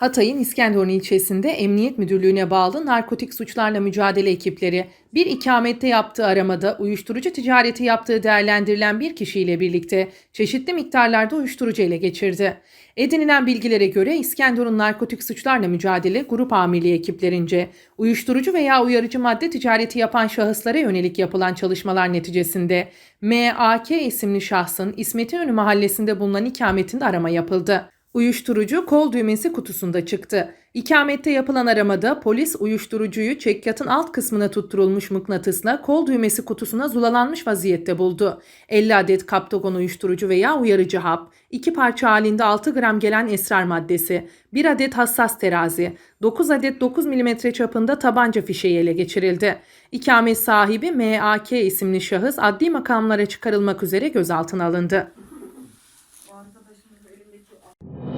Hatay'ın İskenderun ilçesinde Emniyet Müdürlüğü'ne bağlı narkotik suçlarla mücadele ekipleri bir ikamette yaptığı aramada uyuşturucu ticareti yaptığı değerlendirilen bir kişiyle birlikte çeşitli miktarlarda uyuşturucu ele geçirdi. Edinilen bilgilere göre İskenderun Narkotik Suçlarla Mücadele Grup Amirliği ekiplerince uyuşturucu veya uyarıcı madde ticareti yapan şahıslara yönelik yapılan çalışmalar neticesinde MAK isimli şahsın İsmet İnönü mahallesinde bulunan ikametinde arama yapıldı. Uyuşturucu kol düğmesi kutusunda çıktı. İkamette yapılan aramada polis uyuşturucuyu çekyatın alt kısmına tutturulmuş mıknatısla kol düğmesi kutusuna zulalanmış vaziyette buldu. 50 adet kaptagon uyuşturucu veya uyarıcı hap, 2 parça halinde 6 gram gelen esrar maddesi, 1 adet hassas terazi, 9 adet 9 mm çapında tabanca fişeği ele geçirildi. İkamet sahibi MAK isimli şahıs adli makamlara çıkarılmak üzere gözaltına alındı. you.